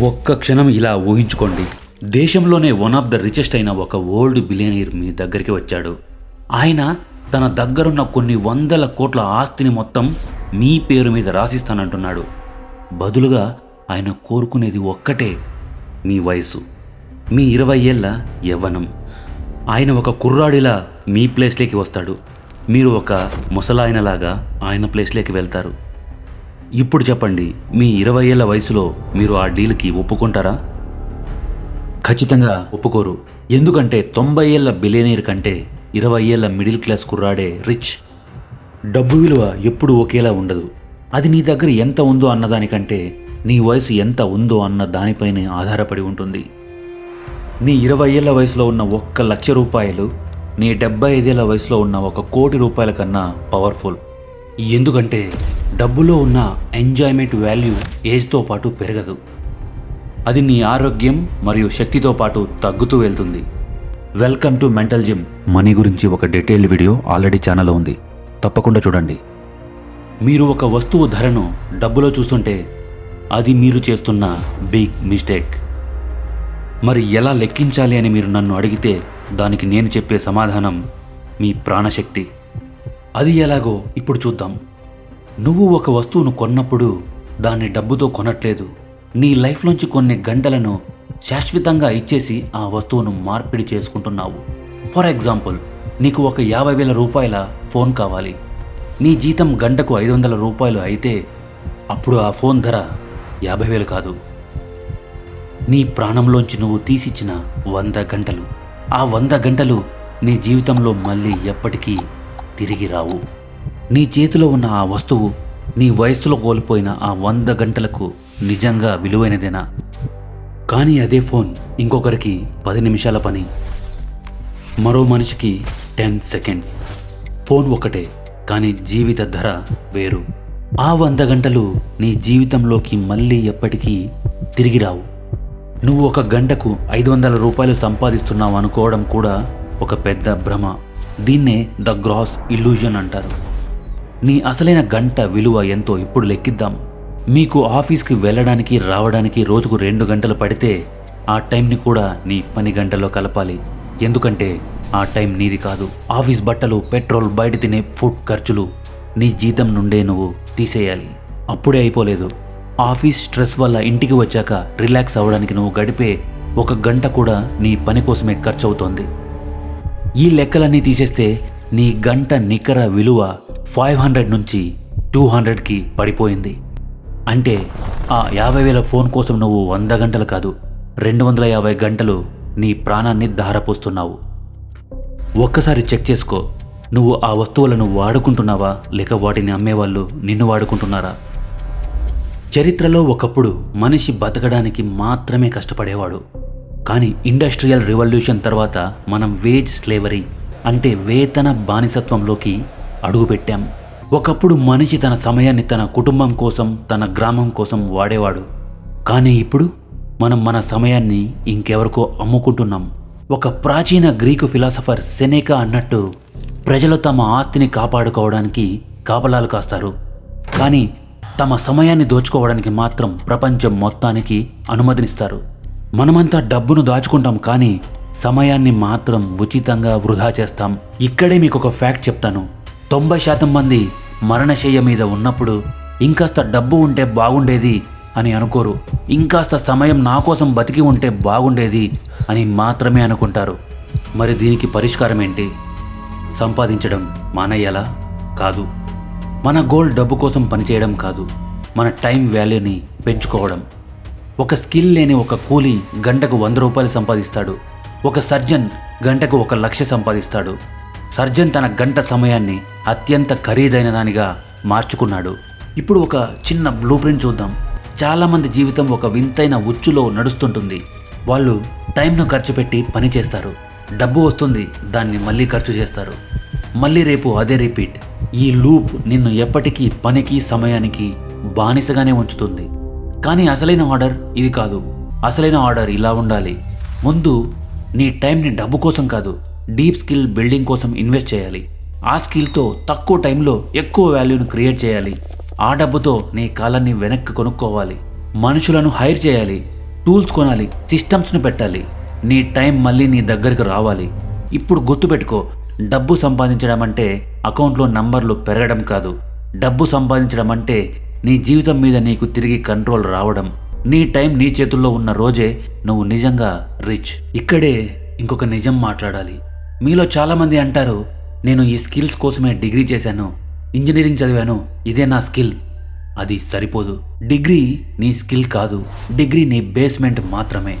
ఒక్క క్షణం ఇలా ఊహించుకోండి. దేశంలోనే వన్ ఆఫ్ ద రిచెస్ట్ అయిన ఒక ఓల్డ్ బిలియనీర్ మీ దగ్గరికి వచ్చాడు. ఆయన తన దగ్గరున్న కొన్ని వందల కోట్ల ఆస్తిని మొత్తం మీ పేరు మీద రాసిస్తానంటున్నాడు. బదులుగా ఆయన కోరుకునేది ఒక్కటే మీ వయసు. మీ ఇరవై ఏళ్ళ యవ్వనం. ఆయన ఒక కుర్రాడిలా మీ ప్లేస్లోకి వస్తాడు. మీరు ఒక ముసలాయనలాగా ఆయన ప్లేస్లోకి వెళ్తారు. ఇప్పుడు చెప్పండి మీ ఇరవై ఏళ్ళ వయసులో మీరు ఆ డీల్కి ఒప్పుకుంటారా? ఖచ్చితంగా ఒప్పుకోరు. ఎందుకంటే తొంభై ఏళ్ళ బిలియనీర్ కంటే ఇరవై ఏళ్ళ మిడిల్ క్లాస్ కుర్రాడే రిచ్. డబ్బు విలువ ఎప్పుడు ఒకేలా ఉండదు. అది నీ దగ్గర ఎంత ఉందో అన్నదానికంటే నీ వయసు ఎంత ఉందో అన్న దానిపైనే ఆధారపడి ఉంటుంది. నీ ఇరవై ఏళ్ళ వయసులో ఉన్న ఒక్క లక్ష రూపాయలు నీ డెబ్బై ఐదేళ్ళ వయసులో ఉన్న ఒక కోటి రూపాయల కన్నా పవర్ఫుల్. ఎందుకంటే డబ్బులో ఉన్న ఎంజాయ్మెంట్ వాల్యూ ఏజ్తో పాటు పెరగదు. అది నీ ఆరోగ్యం మరియు శక్తితో పాటు తగ్గుతూ వెళ్తుంది. Welcome to mental gym. Money గురించి ఒక డీటెయిల్డ్ వీడియో ఆల్రెడీ ఛానల్లో ఉంది. తప్పకుండా చూడండి. మీరు ఒక వస్తువు ధరను డబ్బులో చూస్తుంటే అది మీరు చేస్తున్న బిగ్ మిస్టేక్ మరి ఎలా లెక్కించాలి అని మీరు నన్ను అడిగితే దానికి నేను చెప్పే సమాధానం మీ ప్రాణశక్తి. అది ఎలాగో ఇప్పుడు చూద్దాం. నువ్వు ఒక వస్తువును కొన్నప్పుడు దాన్ని డబ్బుతో కొనట్లేదు. నీ లైఫ్లోంచి కొన్ని గంటలను శాశ్వతంగా ఇచ్చేసి ఆ వస్తువును మార్పిడి చేసుకుంటున్నావు. ఫర్ ఎగ్జాంపుల్ నీకు ఒక యాభై వేల రూపాయల ఫోన్ కావాలి. నీ జీతం గంటకు ఐదు వందల రూపాయలు అయితే అప్పుడు ఆ ఫోన్ ధర యాభై వేలు కాదు. నీ ప్రాణంలోంచి నువ్వు తీసిచ్చిన వంద గంటలు. ఆ వంద గంటలు నీ జీవితంలో మళ్ళీ ఎప్పటికీ తిరిగి రావు. నీ చేతిలో ఉన్న ఆ వస్తువు నీ వయస్సులో కోల్పోయిన ఆ వంద గంటలకు నిజంగా విలువైనదేనా? కానీ అదే ఫోన్ ఇంకొకరికి పది నిమిషాల పని. మరో మనిషికి టెన్ సెకండ్స్. ఫోన్ ఒకటే కానీ జీవిత ధర వేరు. ఆ వంద గంటలు నీ జీవితంలోకి మళ్ళీ ఎప్పటికీ తిరిగి రావు. నువ్వు ఒక గంటకు ఐదు వందల రూపాయలు సంపాదిస్తున్నావు అనుకోవడం కూడా ఒక పెద్ద భ్రమ. దీన్నే ద గ్రాస్ ఇల్యూజన్ అంటారు. నీ అసలైన గంట విలువ ఎంతో ఇప్పుడు లెక్కిద్దాం. మీకు ఆఫీస్కి వెళ్ళడానికి రావడానికి రోజుకు రెండు గంటలు పడితే ఆ టైంని కూడా నీ పని గంటల్లో కలపాలి. ఎందుకంటే ఆ టైం నీది కాదు. ఆఫీస్ బట్టలు పెట్రోల్ బయట తినే ఫుడ్ ఖర్చులు నీ జీతం నుండే నువ్వు తీసేయాలి. అప్పుడే అయిపోలేదు. ఆఫీస్ స్ట్రెస్ వల్ల ఇంటికి వచ్చాక రిలాక్స్ అవ్వడానికి నువ్వు గడిపే ఒక గంట కూడా నీ పని కోసమే ఖర్చు అవుతోంది ఈ లెక్కలన్నీ తీసేస్తే నీ గంట నికర విలువ ఫైవ్ హండ్రెడ్ నుంచి టూ హండ్రెడ్కి పడిపోయింది. అంటే ఆ యాభై వేల ఫోన్ కోసం నువ్వు వంద గంటలు కాదు రెండు వందల యాభై గంటలు నీ ప్రాణాన్ని ధారపోస్తున్నావు. ఒక్కసారి చెక్ చేసుకో నువ్వు ఆ వస్తువులను వాడుకుంటున్నావా లేక వాటిని అమ్మేవాళ్ళు నిన్ను వాడుకుంటున్నారా? చరిత్రలో ఒకప్పుడు మనిషి బతకడానికి మాత్రమే కష్టపడేవాడు. కానీ ఇండస్ట్రియల్ రివల్యూషన్ తర్వాత మనం వేజ్ స్లేవరీ అంటే వేతన బానిసత్వంలోకి అడుగుపెట్టాం. ఒకప్పుడు మనిషి తన సమయాన్ని తన కుటుంబం కోసం తన గ్రామం కోసం వాడేవాడు. కానీ ఇప్పుడు మనం మన సమయాన్ని ఇంకెవరికో అమ్ముకుంటున్నాం. ఒక ప్రాచీన గ్రీకు ఫిలాసఫర్ సెనేకా అన్నట్టు ప్రజలు తమ ఆస్తిని కాపాడుకోవడానికి కాపలాలు కాస్తారు. కానీ తమ సమయాన్ని దోచుకోవడానికి మాత్రం ప్రపంచం మొత్తానికి అనుమతినిస్తారు. మనమంతా డబ్బును దాచుకుంటాం కానీ సమయాన్ని మాత్రం ఉచితంగా వృధా చేస్తాం. ఇక్కడే మీకు ఒక ఫ్యాక్ట్ చెప్తాను. తొంభై శాతం మంది మరణశయ్య మీద ఉన్నప్పుడు ఇంకాస్త డబ్బు ఉంటే బాగుండేది అని అనుకోరు. ఇంకాస్త సమయం నా కోసం బతికి ఉంటే బాగుండేది అని మాత్రమే అనుకుంటారు. మరి దీనికి పరిష్కారం ఏంటి? సంపాదించడం మానయ్యాలా కాదు. మన గోల్ డబ్బు కోసం పనిచేయడం కాదు. మన టైం వాల్యూని పెంచుకోవడం. ఒక స్కిల్ లేని ఒక కూలి గంటకు వంద రూపాయలు సంపాదిస్తాడు. ఒక సర్జన్ గంటకు ఒక లక్ష సంపాదిస్తాడు. సర్జన్ తన గంట సమయాన్ని అత్యంత ఖరీదైన దానిగా మార్చుకున్నాడు. ఇప్పుడు ఒక చిన్న బ్లూ ప్రింట్ చూద్దాం. చాలామంది జీవితం ఒక వింతైన ఉచ్చులో నడుస్తుంటుంది. వాళ్ళు టైంను ఖర్చు పెట్టి పని చేస్తారు. డబ్బు వస్తుంది దాన్ని మళ్ళీ ఖర్చు చేస్తారు. మళ్ళీ రేపు అదే రిపీట్ ఈ లూప్ నిన్ను ఎప్పటికీ పనికి సమయానికి బానిసగానే ఉంచుతుంది. కానీ అసలైన ఆర్డర్ ఇది కాదు. అసలైన ఆర్డర్ ఇలా ఉండాలి. ముందు నీ టైంని డబ్బు కోసం కాదు డీప్ స్కిల్ బిల్డింగ్ కోసం ఇన్వెస్ట్ చేయాలి. ఆ స్కిల్తో తక్కువ టైంలో ఎక్కువ వాల్యూను క్రియేట్ చేయాలి. ఆ డబ్బుతో నీ కాలాన్ని వెనక్కి కొనుక్కోవాలి. మనుషులను హైర్ చేయాలి. టూల్స్ కొనాలి. సిస్టమ్స్ను పెట్టాలి. నీ టైం మళ్ళీ నీ దగ్గరికి రావాలి. ఇప్పుడు గుర్తుపెట్టుకో డబ్బు సంపాదించడం అంటే అకౌంట్లో నంబర్లు పెరగడం కాదు. డబ్బు సంపాదించడం అంటే నీ జీవితం మీద నీకు తిరిగి కంట్రోల్ రావడం నీ టైం నీ చేతుల్లో ఉన్న రోజే నువ్వు నిజంగా రిచ్. ఇక్కడే ఇంకొక నిజం మాట్లాడాలి. మీలో చాలామంది అంటారు నేను ఈ స్కిల్స్ కోసమే డిగ్రీ చేశాను ఇంజనీరింగ్ చదివాను ఇదే నా స్కిల్. అది సరిపోదు. డిగ్రీ నీ స్కిల్ కాదు డిగ్రీ నీ బేస్మెంట్ మాత్రమే.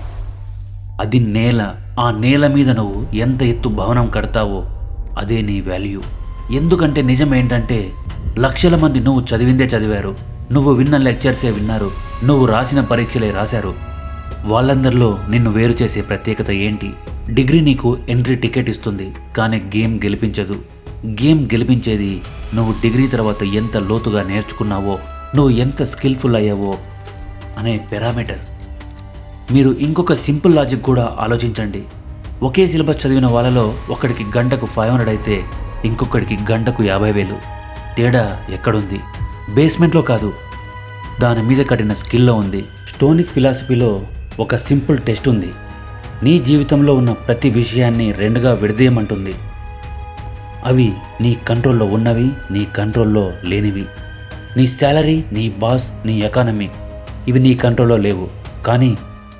అది నేల. ఆ నేల మీద నువ్వు ఎంత ఎత్తు భవనం కడతావో అదే నీ వాల్యూ. ఎందుకంటే నిజం ఏంటంటే లక్షల మంది నువ్వు చదివిందే చదివారు. నువ్వు విన్న లెక్చర్సే విన్నారు. నువ్వు రాసిన పరీక్షలే రాశారు. వాళ్ళందరిలో నిన్ను వేరు చేసే ప్రత్యేకత ఏంటి? డిగ్రీ నీకు ఎంట్రీ టికెట్ ఇస్తుంది కానీ గేమ్ గెలిపించదు. గేమ్ గెలిపించేది నువ్వు డిగ్రీ తర్వాత ఎంత లోతుగా నేర్చుకున్నావో నువ్వు ఎంత స్కిల్ఫుల్ అయ్యావో అనే పెరామీటర్. మీరు ఇంకొక సింపుల్ లాజిక్ కూడా ఆలోచించండి. ఒకే సిలబస్ చదివిన వాళ్ళలో ఒకడికి గంటకు ఫైవ్ హండ్రెడ్ అయితే ఇంకొకడికి గంటకు యాభై వేలు. తేడా ఎక్కడుంది? బేస్మెంట్లో కాదు. దాని మీద కట్టిన స్కిల్లో ఉంది. స్టోనిక్ ఫిలాసఫీలో ఒక సింపుల్ టెస్ట్ ఉంది. నీ జీవితంలో ఉన్న ప్రతి విషయాన్ని రెండుగా విడదీయమంటుంది. అవి నీ కంట్రోల్లో ఉన్నవి నీ కంట్రోల్లో లేనివి. నీ శాలరీ నీ బాస్ నీ ఎకానమీ ఇవి నీ కంట్రోల్లో లేవు. కానీ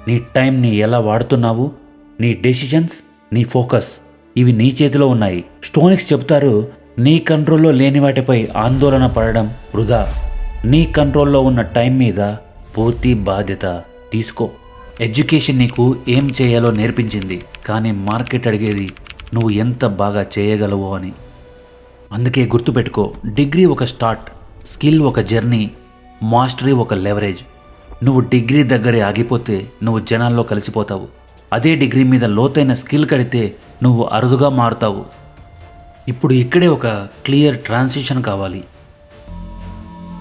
నీ టైంని ఎలా వాడుతున్నావు? నీ డెసిషన్స్ నీ ఫోకస్ ఇవి నీ చేతిలో ఉన్నాయి. స్టోనిక్స్ చెప్తారు నీ కంట్రోల్లో లేని వాటిపై ఆందోళన పడడం వృధా. నీ కంట్రోల్లో ఉన్న టైం మీద పూర్తి బాధ్యత తీసుకో. ఎడ్యుకేషన్ నీకు ఏం చేయాలో నేర్పించింది కానీ మార్కెట్ అడిగేది నువ్వు ఎంత బాగా చేయగలవో అని. అందుకే గుర్తుపెట్టుకో డిగ్రీ ఒక స్టార్ట్ స్కిల్ ఒక జర్నీ మాస్టరీ ఒక లెవరేజ్. నువ్వు డిగ్రీ దగ్గరే ఆగిపోతే నువ్వు జనాల్లో కలిసిపోతావు. అదే డిగ్రీ మీద లోతైన స్కిల్ కడితే నువ్వు అరుదుగా మారుతావు. ఇప్పుడు ఇక్కడే ఒక క్లియర్ ట్రాన్సిషన్ కావాలి.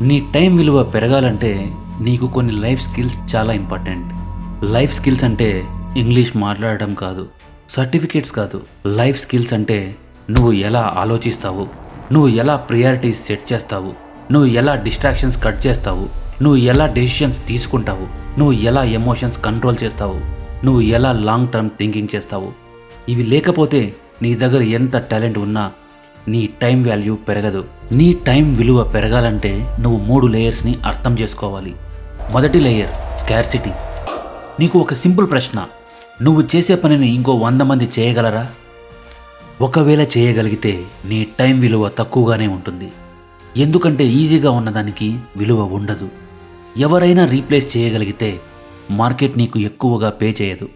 నీ టైం విలువ పెరగాలంటే నీకు కొన్ని లైఫ్ స్కిల్స్ చాలా ఇంపార్టెంట్. లైఫ్ స్కిల్స్ అంటే ఇంగ్లీష్ మాట్లాడడం కాదు సర్టిఫికేట్స్ కాదు. లైఫ్ స్కిల్స్ అంటే నువ్వు ఎలా ఆలోచిస్తావు నువ్వు ఎలా ప్రియారిటీస్ సెట్ చేస్తావు నువ్వు ఎలా డిస్ట్రాక్షన్స్ కట్ చేస్తావు నువ్వు ఎలా డెసిషన్స్ తీసుకుంటావు నువ్వు ఎలా ఎమోషన్స్ కంట్రోల్ చేస్తావు నువ్వు ఎలా లాంగ్ టర్మ్ థింకింగ్ చేస్తావు. ఇవి లేకపోతే నీ దగ్గర ఎంత టాలెంట్ ఉన్నా నీ టైం వాల్యూ పెరగదు. నీ టైం విలువ పెరగాలంటే నువ్వు మూడు లేయర్స్ని అర్థం చేసుకోవాలి. మొదటి లేయర్ స్కార్సిటీ. నీకు ఒక సింపుల్ ప్రశ్న. నువ్వు చేసే పనిని ఇంకో వంద మంది చేయగలరా? ఒకవేళ చేయగలిగితే నీ టైం విలువ తక్కువగానే ఉంటుంది. ఎందుకంటే ఈజీగా ఉన్నదానికి విలువ ఉండదు. ఎవరైనా రీప్లేస్ చేయగలిగితే మార్కెట్ నీకు ఎక్కువగా పే చేయదు.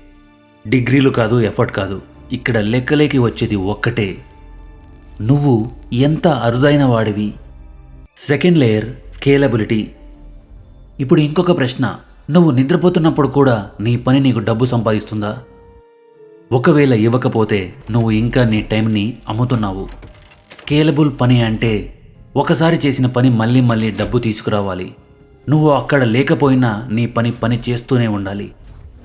డిగ్రీలు కాదు ఎఫర్ట్ కాదు. ఇక్కడ లెక్కలేకి వచ్చేది ఒక్కటే. నువ్వు ఎంత అరుదైన వాడివి? Second layer scalability. ఇప్పుడు ఇంకొక ప్రశ్న. నువ్వు నిద్రపోతున్నప్పుడు కూడా నీ పని నీకు డబ్బు సంపాదిస్తుందా? ఒకవేళ ఇవ్వకపోతే నువ్వు ఇంకా నీ టైంని అమ్ముతున్నావు. స్కేలబుల్ పని అంటే ఒకసారి చేసిన పని మళ్ళీ మళ్ళీ డబ్బు తీసుకురావాలి. నువ్వు అక్కడ లేకపోయినా నీ పని పని చేస్తూనే ఉండాలి.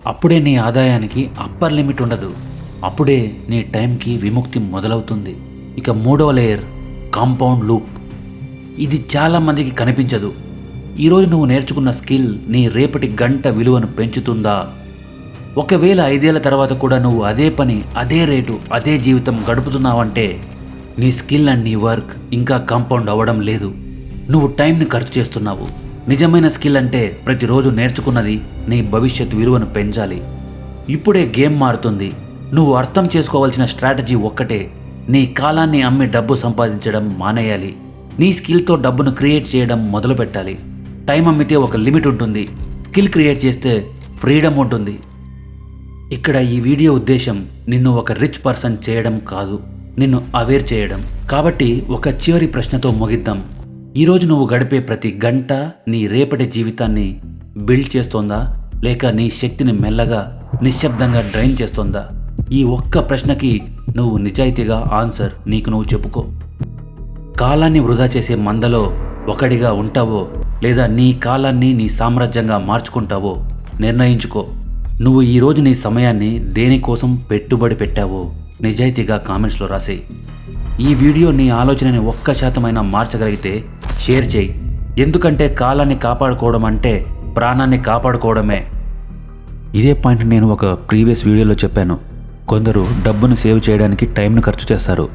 అప్పుడే నీ ఆదాయానికి అప్పర్ లిమిట్ ఉండదు. అప్పుడే నీ టైంకి విముక్తి మొదలవుతుంది. ఇక మూడవ లేయర్ కాంపౌండ్ లూప్. ఇది చాలామందికి కనిపించదు. ఈరోజు నువ్వు నేర్చుకున్న స్కిల్ నీ రేపటి గంట విలువను పెంచుతుందా? ఒకవేళ ఐదేళ్ళ తర్వాత కూడా నువ్వు అదే పని అదే రేటు అదే జీవితం గడుపుతున్నావంటే నీ స్కిల్ అండ్ నీ వర్క్ ఇంకా కాంపౌండ్ అవ్వడం లేదు. నువ్వు టైంని ఖర్చు చేస్తున్నావు. నిజమైన స్కిల్ అంటే ప్రతిరోజు నేర్చుకున్నది నీ భవిష్యత్ విలువను పెంచాలి. ఇప్పుడే గేమ్ మారుతుంది. నువ్వు అర్థం చేసుకోవాల్సిన స్ట్రాటజీ ఒక్కటే. నీ కాలాన్ని అమ్మి డబ్బు సంపాదించడం మానేయాలి. నీ స్కిల్తో డబ్బును క్రియేట్ చేయడం మొదలు పెట్టాలి టైం అమ్మితే ఒక లిమిట్ ఉంటుంది. స్కిల్ క్రియేట్ చేస్తే ఫ్రీడమ్ ఉంటుంది. ఇక్కడ ఈ వీడియో ఉద్దేశం నిన్ను ఒక రిచ్ పర్సన్ చేయడం కాదు. నిన్ను అవేర్ చేయడం. కాబట్టి ఒక చివరి ప్రశ్నతో ముగిద్దాం. ఈరోజు నువ్వు గడిపే ప్రతి గంట నీ రేపటి జీవితాన్ని బిల్డ్ చేస్తోందా? లేక నీ శక్తిని మెల్లగా నిశ్శబ్దంగా డ్రైన్ చేస్తోందా? ఈ ఒక్క ప్రశ్నకి నువ్వు నిజాయితీగా ఆన్సర్ నీకు నువ్వు చెప్పుకో. కాలాన్ని వృధా చేసే మందలో ఒకడిగా ఉంటావో లేదా నీ కాలాన్ని నీ సామ్రాజ్యంగా మార్చుకుంటావో నిర్ణయించుకో. నువ్వు ఈరోజు నీ సమయాన్ని దేనికోసం పెట్టుబడి పెట్టావో నిజాయితీగా కామెంట్స్లో రాసేయి ఈ వీడియో నీ ఆలోచనని ఒక్క శాతమైనా మార్చగలిగితే షేర్ చేయి. ఎందుకంటే కాలాన్ని కాపాడుకోవడం అంటే ప్రాణాన్ని కాపాడుకోవడమే. ఇదే పాయింట్ నేను ఒక ప్రీవియస్ వీడియోలో చెప్పాను. కొందరు డబ్బును సేవ్ చేయడానికి టైంను ఖర్చు చేస్తారు.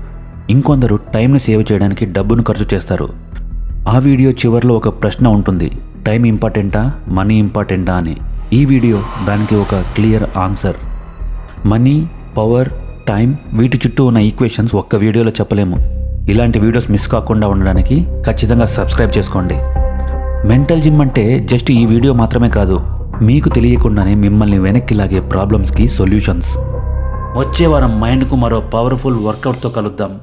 ఇంకొందరు టైంను సేవ్ చేయడానికి డబ్బును ఖర్చు చేస్తారు. ఆ వీడియో చివరిలో ఒక ప్రశ్న ఉంటుంది. టైం ఇంపార్టెంటా? మనీ ఇంపార్టెంటా అని. ఈ వీడియో దానికి ఒక clear answer. Money power time వీటి చుట్టూ ఉన్న ఈక్వేషన్స్ ఒక్క వీడియోలో చెప్పలేము. ఇలాంటి వీడియోస్ మిస్ కాకుండా ఉండడానికి ఖచ్చితంగా సబ్స్క్రైబ్ చేసుకోండి. మెంటల్ జిమ్ అంటే జస్ట్ ఈ వీడియో మాత్రమే కాదు. మీకు తెలియకుండానే మిమ్మల్ని వెనక్కి లాగే ప్రాబ్లమ్స్కి సొల్యూషన్స్. వచ్చే వారం మైండ్కు మరో పవర్ఫుల్ వర్కౌట్తో కలుద్దాం.